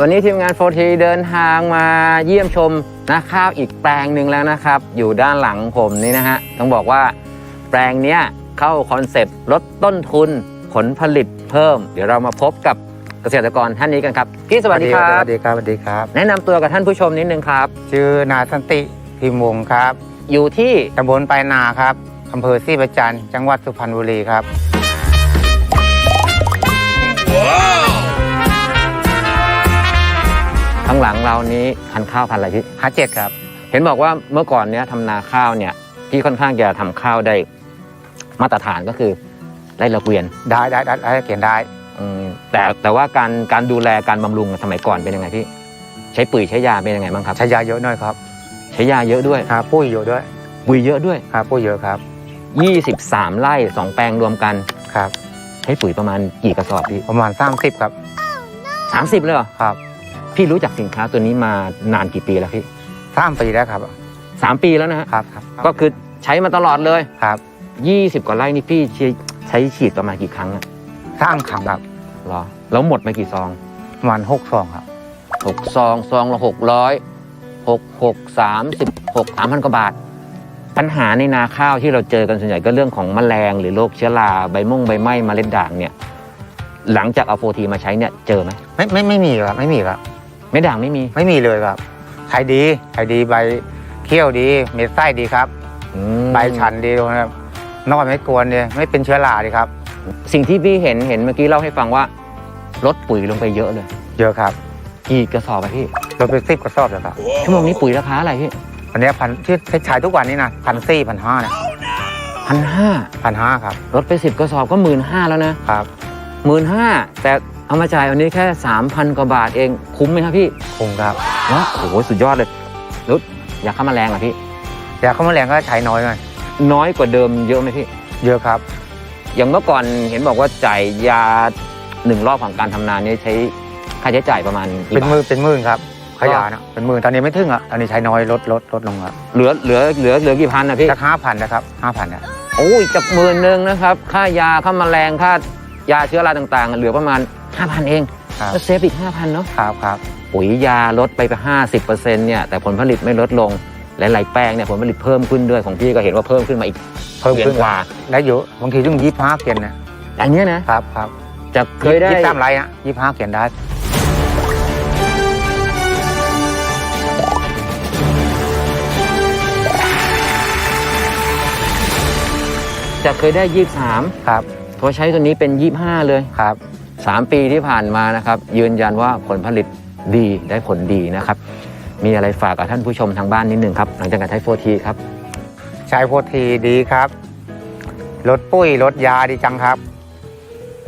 วันนี้ทีมงานโฟทีเดินทางมาเยี่ยมชมนาข้าวอีกแปลงหนึ่งแล้วนะครับ อยู่ด้านหลังผมนี่นะฮะต้องบอกว่าแปลงเนี้ยเข้าคอนเซปต์ลดต้นทุนผลผลิตเพิ่ม เดี๋ยวเรามาพบกับเกษตรกรท่านนี้กันครับพี่สวัสดีครัสบวัสดีครับ สวัสดีครับ แนะนำตัวกับท่านผู้ชมนิดนึงครับ ชื่อนายสันติพิมพ์วงศ์ครับอยู่ที่ตำบลปลายนาครับอำเภอศรีประจันทร์จังหวัดสุพรรณบุรีครับ ข้างหลังเรานี้พันธุ์ข้าวพันธุ์อะไรพี่ห้าเจ็ดครับ เห็นบอกว่าเมื่อก่อนเนี้ยทำนาข้าวเนี่ยพี่ค่อนข้างจะทำข้าวได้มาตรฐานก็คือได้ละเกวียนได้ได้ได้ได้เขียนได้อืมแต่แต่ว่าการการดูแลการบำรุงสมัยก่อนเป็นยังไงพี่ใช้ปุ๋ยใช้ยาเป็นยังไงบ้างครับ ใช้ยาเยอะหน่อยครับ ใช้ยาเยอะด้วยหาปุ้ยเยอะด้วยปุ๋ยเยอะด้วยหาปุ้ยเยอะครับ23ไร่2แปลงรวมกันครับ ใช้ปุ๋ยประมาณกี่กระสอบพี่ประมาณสามสิบครับ30เลยเหรอครับ พี่รู้จักสินค้าตัวนี้มานานกี่ปีแล้วพี่สามปีแล้วครับสามปีแล้วนะฮะครับครับก็คือใช้มาตลอดเลยครับ20กว่าไร่นี่พี่ใช้ใช้ฉีดประมาณกี่ครั้งอะสร้างขังครับเหรอแล้วหมดไปกี่ซองประมาณหกซองครับหกซองซองละหกร้อยหกหกสามสิบหกสามพันกว่าบาท ปัญหาในนาข้าวที่เราเจอกันส่วนใหญ่ก็เรื่องของแมลงหรือโรคเชื้อราใบม่วงใบไหม้เมล็ดด่างเนี่ยหลังจากเอาโฟทีมาใช้เนี่ยเจอไหมไม่ไม่ไม่มีครับไม่มีครับ เม็ดด่างไม่มี ไม่มีเลยครับขายดีขายดีใบเขี้ยวดี เม็ดไส้ดีครับอืมใบชันดีนะครับนอกจากไม่กวนเนี่ยไม่เป็นเชื้อราดีครับ สิ่งที่พี่เห็นเห็นเมื่อกี้เล่าให้ฟังว่าลดปุ๋ยลงไปเยอะเลย เยอะครับกี่กระสอบอะพี่เราไปสิบกระสอบแล้วครับชั่วโมงนี้ปุ๋ยราคาอะไรพี่อันเนี้ยพันที่ใช้ทุกวันนี้นะพันสี่พันห้านะพันห้าพันห้าครับลดไปสิบกระสอบก็หมื่นห้าแล้วนะครับ หมื่นห้าแต่ เอามาจ่ายวันนี้แค่สามพันกว่าบาทเองคุ้มไหมครับพี่คุ้มครับว้าโอ้โหสุดยอดเลยรุดอยากเข้ามาแรงอะพี่ยาฆ่าแมลงก็ใช้น้อยหน่อยน้อยกว่าเดิมเยอะไหมพี่ เยอะครับ อย่างเมื่อก่อนเห็นบอกว่าจ่ายยาหนึ่งรอบของการทำนาเนี่ยใช้ค่าใช้จ่ายประมาณกี่เป็นบามืทอเป็นหมื่นครับขยานะเป็นหมื่นตอนนี้ไม่ถึงอะตอนนี้ใช้น้อยลดลดลดลงครับเหลือเหลือเหลือเหลือกี่พันนะพี่สักห้าพันนะครับห้าพันนะ โอ้ยจากหมื่นหนึ่งนะครับ ค่ายาค่าแมลงค่า ยาเชื้อราต่างๆ เหลือประมาณ 5,000 เองครับ ก็เซฟอีก 5,000 เนาะครับครับปุ๋ยยาลดไปไป50%เนี่ยแต่ผลผลิตไม่ลดลงหลายๆแปลงเนี่ยผลผลิตเพิ่มขึ้นด้วยของพี่ก็เห็นว่าเพิ่มขึ้นมาอีกเพิ่มขึ้นกว่าได้เยอะบางทีถึงยี่ห้าเกียนนะอย่างเนี้ยนะ ครับครับจะเคยได้ ยี่สามไรอะยี่ห้าเกียนได้ จะเคยได้ยี่สามครับ พอใช้ตัวนี้เป็นยี่ห้าเลยครับสามปีที่ผ่านมานะครับ ยืนยันว่าผลผลิตดีได้ผลดีนะครับ มีอะไรฝากกับท่านผู้ชมทางบ้านนิดนึงครับ หลังจากการใช้โฟทีครับ ใช้โพธีดีครับลดปุ้ยลดยาดีจังครับ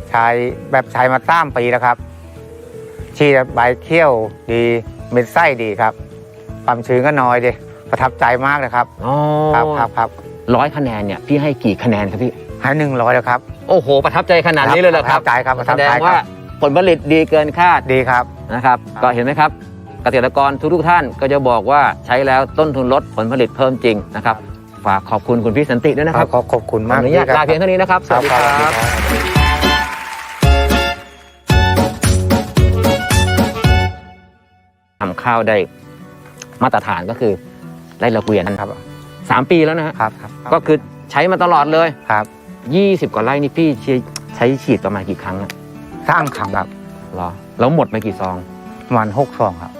ใช้แบบใช้มาตั้มปีแล้วครับ ชีดใบเขี้ยวดีเม็ดไส้ดีครับความชื้นก็น้อยดีประทับใจมากเลยครับ อ๋อ ครับครับครับ ร้อยคะแนนเนี่ยพี่ให้กี่คะแนนครับพี่ ให้หนึ่งร้อยแล้วครับโอ้โห ประทับใจขนาดนี้เลยเหรอครับประทับใจครับประทัแสบดใจงคว่ารับผลผลิตดีเกินคาดดีครับ นะครับครับ ก็เห็นไหมครับ เกษตรกรทุกๆท่านก็จะบอกว่าใช้แล้วต้นทุนลดผลผลิตเพิ่มจริงนะครับฝากขอบคุณคุณพี่สันติด้วยนะครับขอขอบคุณขอมากอนุญาตลาเพียงเท่านี้นะครับสวัสดีครับทำข้าวได้มาตรฐานก็คือไร่ละเกวียนครับ สามปีแล้วนะฮะครับครับก็คือใช้มาตลอดเลย ครับ20กว่าไร่นี่พี่ใช้ใช้ฉีดประมาณกี่ครั้งอะสร้างขังครับเหรอแล้วหมดไปกี่ซองประมาณหกซองครับ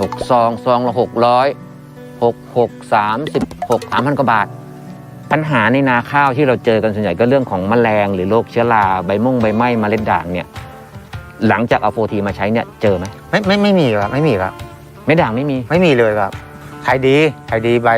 หกซองซองละหกร้อยหกหกสามสิบหกสามพันกว่าบาท ปัญหาในนาข้าวที่เราเจอกันส่วนใหญ่ก็เรื่องของแมลงหรือโรคเชื้อราใบม่วงใบไหม้เมล็ดด่างเนี่ยหลังจากเอาโฟทีมาใช้เนี่ยเจอไหมไม่ไม่ไม่มีครับไม่มีครับเม็ดด่างไม่มีไม่มีเลยครับขายดีขายดีใบ